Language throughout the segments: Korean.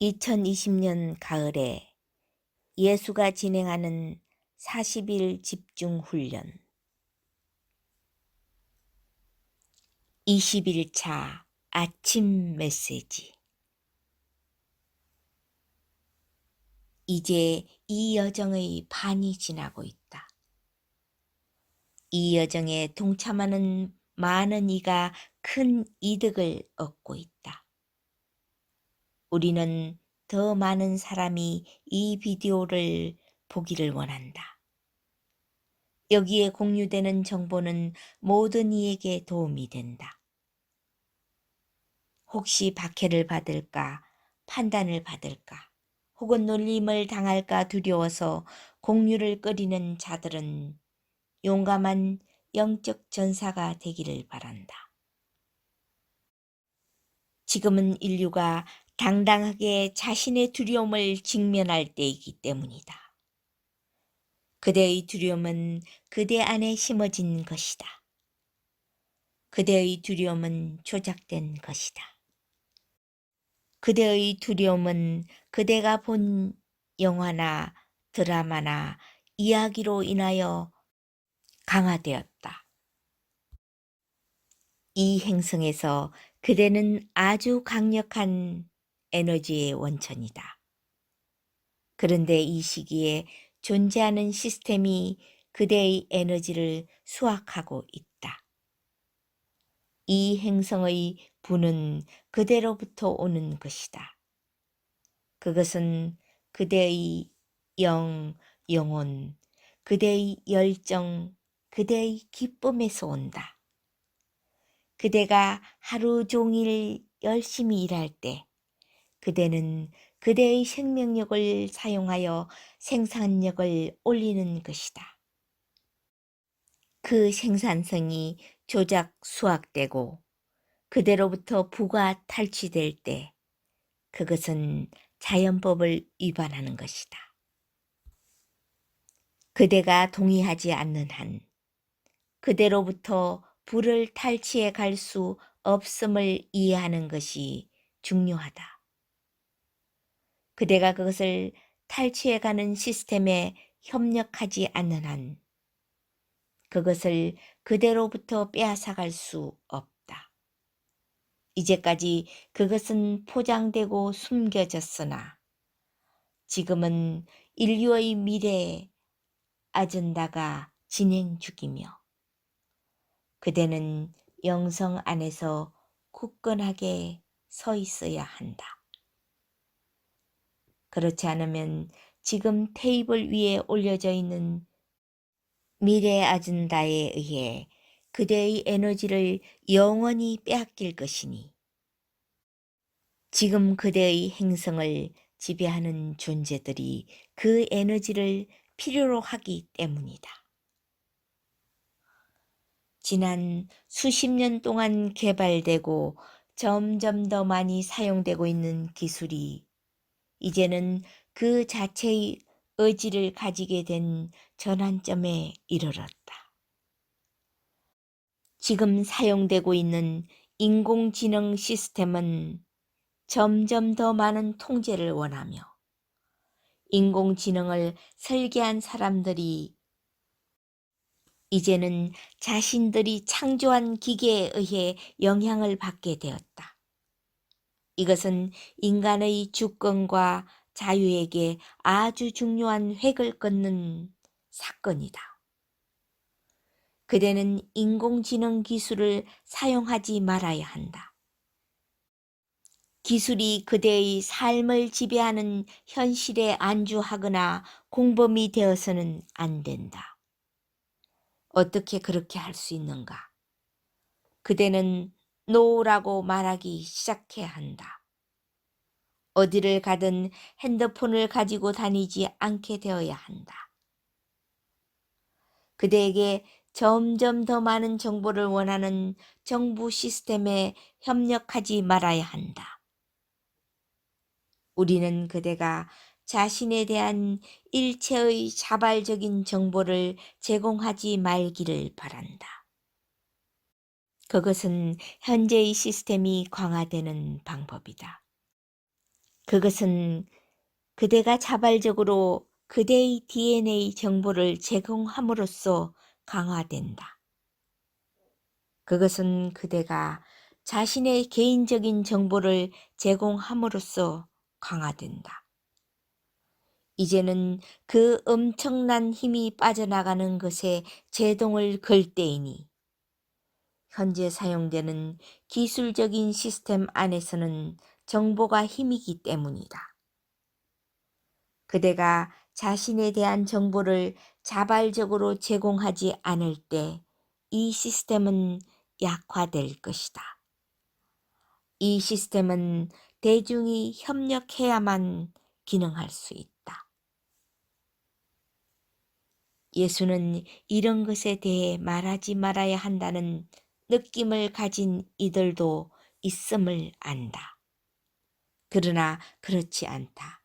2020년 가을에 예수가 진행하는 40일 집중 훈련 21차 아침 메시지 이제 이 여정의 반이 지나고 있다. 이 여정에 동참하는 많은 이가 큰 이득을 얻고 있다. 우리는 더 많은 사람이 이 비디오를 보기를 원한다. 여기에 공유되는 정보는 모든 이에게 도움이 된다. 혹시 박해를 받을까, 판단을 받을까, 혹은 놀림을 당할까 두려워서 공유를 꺼리는 자들은 용감한 영적 전사가 되기를 바란다. 지금은 인류가 당당하게 자신의 두려움을 직면할 때이기 때문이다. 그대의 두려움은 그대 안에 심어진 것이다. 그대의 두려움은 조작된 것이다. 그대의 두려움은 그대가 본 영화나 드라마나 이야기로 인하여 강화되었다. 이 행성에서 그대는 아주 강력한 에너지의 원천이다. 그런데 이 시기에 존재하는 시스템이 그대의 에너지를 수확하고 있다. 이 행성의 부는 그대로부터 오는 것이다. 그것은 그대의 영, 영혼, 그대의 열정, 그대의 기쁨에서 온다. 그대가 하루 종일 열심히 일할 때 그대는 그대의 생명력을 사용하여 생산력을 올리는 것이다. 그 생산성이 조작 수확되고 그대로부터 부가 탈취될 때 그것은 자연법을 위반하는 것이다. 그대가 동의하지 않는 한 그대로부터 불을 탈취해 갈 수 없음을 이해하는 것이 중요하다. 그대가 그것을 탈취해가는 시스템에 협력하지 않는 한 그것을 그대로부터 빼앗아갈 수 없다. 이제까지 그것은 포장되고 숨겨졌으나 지금은 인류의 미래 아젠다가 진행 중이며 그대는 영성 안에서 굳건하게 서 있어야 한다. 그렇지 않으면 지금 테이블 위에 올려져 있는 미래 아젠다에 의해 그대의 에너지를 영원히 빼앗길 것이니 지금 그대의 행성을 지배하는 존재들이 그 에너지를 필요로 하기 때문이다. 지난 수십 년 동안 개발되고 점점 더 많이 사용되고 있는 기술이 이제는 그 자체의 의지를 가지게 된 전환점에 이르렀다. 지금 사용되고 있는 인공지능 시스템은 점점 더 많은 통제를 원하며 인공지능을 설계한 사람들이 이제는 자신들이 창조한 기계에 의해 영향을 받게 되었다. 이것은 인간의 주권과 자유에게 아주 중요한 획을 긋는 사건이다. 그대는 인공지능 기술을 사용하지 말아야 한다. 기술이 그대의 삶을 지배하는 현실에 안주하거나 공범이 되어서는 안 된다. 어떻게 그렇게 할 수 있는가? 그대는 노라고 말하기 시작해야 한다. 어디를 가든 핸드폰을 가지고 다니지 않게 되어야 한다. 그대에게 점점 더 많은 정보를 원하는 정부 시스템에 협력하지 말아야 한다. 우리는 그대가 자신에 대한 일체의 자발적인 정보를 제공하지 말기를 바란다. 그것은 현재의 시스템이 강화되는 방법이다. 그것은 그대가 자발적으로 그대의 DNA 정보를 제공함으로써 강화된다. 그것은 그대가 자신의 개인적인 정보를 제공함으로써 강화된다. 이제는 그 엄청난 힘이 빠져나가는 것에 제동을 걸 때이니 현재 사용되는 기술적인 시스템 안에서는 정보가 힘이기 때문이다. 그대가 자신에 대한 정보를 자발적으로 제공하지 않을 때 이 시스템은 약화될 것이다. 이 시스템은 대중이 협력해야만 기능할 수 있다. 예수는 이런 것에 대해 말하지 말아야 한다는 느낌을 가진 이들도 있음을 안다. 그러나 그렇지 않다.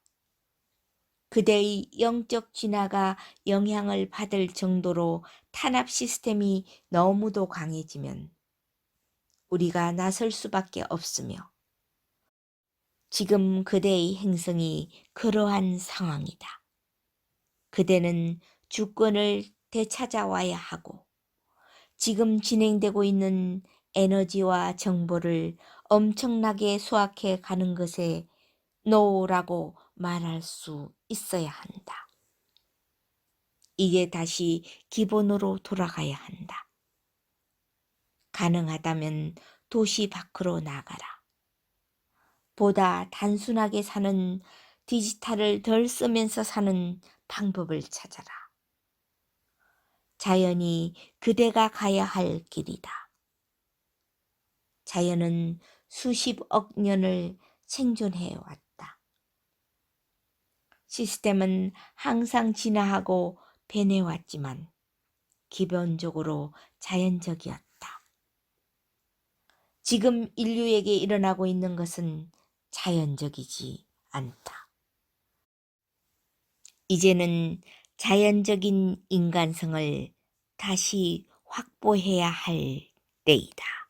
그대의 영적 진화가 영향을 받을 정도로 탄압 시스템이 너무도 강해지면 우리가 나설 수밖에 없으며 지금 그대의 행성이 그러한 상황이다. 그대는 주권을 되찾아와야 하고 지금 진행되고 있는 에너지와 정보를 엄청나게 수확해 가는 것에 노라고 말할 수 있어야 한다. 이제 다시 기본으로 돌아가야 한다. 가능하다면 도시 밖으로 나가라. 보다 단순하게 사는 디지털을 덜 쓰면서 사는 방법을 찾아라. 자연이 그대가 가야 할 길이다. 자연은 수십억 년을 생존해 왔다. 시스템은 항상 진화하고 변해왔지만 기본적으로 자연적이었다. 지금 인류에게 일어나고 있는 것은 자연적이지 않다. 이제는 자연적인 인간성을 다시 확보해야 할 때이다.